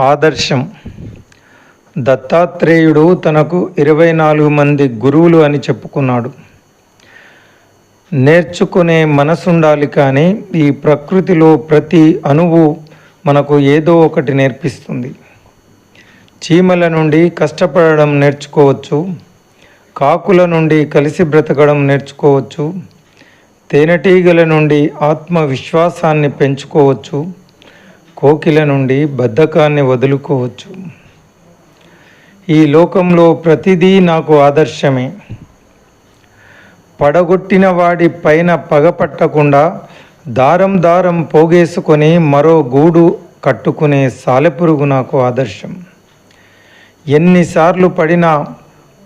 ఆదర్శం. దత్తాత్రేయుడు తనకు ఇరవై నాలుగు మంది గురువులు అని చెప్పుకున్నాడు. నేర్చుకునే మనసుండాలి కానీ ఈ ప్రకృతిలో ప్రతి అణువు మనకు ఏదో ఒకటి నేర్పిస్తుంది. చీమల నుండి కష్టపడడం నేర్చుకోవచ్చు. కాకుల నుండి కలిసి బ్రతకడం నేర్చుకోవచ్చు. తేనెటీగల నుండి ఆత్మవిశ్వాసాన్ని పెంచుకోవచ్చు. కోకిల నుండి బద్ధకాన్ని వదులుకోవచ్చు. ఈ లోకంలో ప్రతిదీ నాకు ఆదర్శమే. పడగొట్టిన వాడి పైన పగపట్టకుండా దారం దారం పోగేసుకొని మరో గూడు కట్టుకునే సాలెపురుగు నాకు ఆదర్శం. ఎన్నిసార్లు పడినా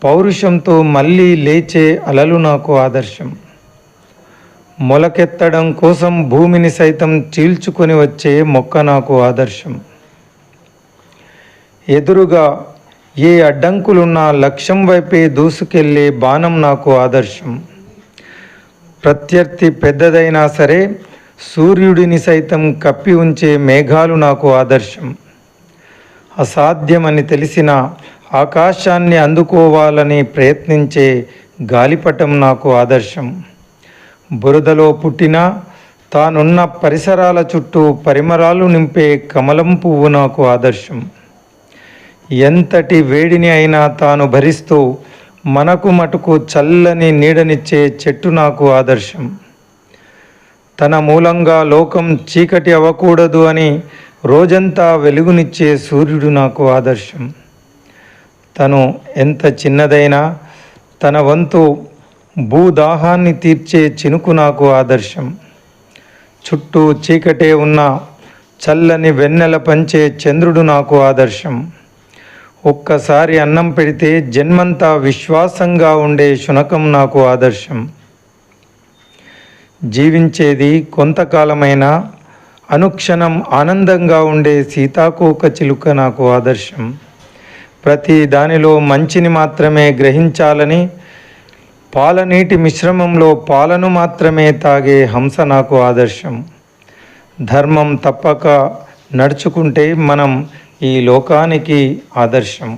పౌరుషంతో మళ్ళీ లేచే అలలు నాకు ఆదర్శం. మొలకెత్తడం కోసం భూమిని సైతం చీల్చుకొని వచ్చే మొక్క నాకు ఆదర్శం. ఎదురుగా ఏ అడ్డంకులున్నా లక్ష్యం వైపే దూసుకెళ్ళే బాణం నాకు ఆదర్శం. ప్రత్యర్థి పెద్దదైనా సరే సూర్యుడిని సైతం కప్పి ఉంచే మేఘాలు నాకు ఆదర్శం. అసాధ్యమని తెలిసిన ఆకాశాన్ని అందుకోవాలని ప్రయత్నించే గాలిపటం నాకు ఆదర్శం. బురదలో పుట్టిన తానున్న పరిసరాల చుట్టూ పరిమరాలు నింపే కమలం పువ్వు నాకు ఆదర్శం. ఎంతటి వేడిని అయినా తాను భరిస్తూ మనకు మటుకు చల్లని నీడనిచ్చే చెట్టు నాకు ఆదర్శం. తన మూలంగా లోకం చీకటి అవ్వకూడదు అని రోజంతా వెలుగునిచ్చే సూర్యుడు నాకు ఆదర్శం. తను ఎంత చిన్నదైనా తన వంతు భూదాహాన్ని తీర్చే చినుకు నాకు ఆదర్శం. చుట్టూ చీకటే ఉన్న చల్లని వెన్నెల పంచే చంద్రుడు నాకు ఆదర్శం. ఒక్కసారి అన్నం పెడితే జన్మంతా విశ్వాసంగా ఉండే శునకం నాకు ఆదర్శం. జీవించేది కొంతకాలమైన అనుక్షణం ఆనందంగా ఉండే సీతాకోక చిలుక నాకు ఆదర్శం. ప్రతి దానిలో మంచిని మాత్రమే గ్రహించాలని పాలనీటి మిశ్రమంలో పాలను మాత్రమే తాగే హంస నాకు ఆదర్శం. ధర్మం తప్పక నడుచుకుంటే మనం ఈ లోకానికి ఆదర్శం.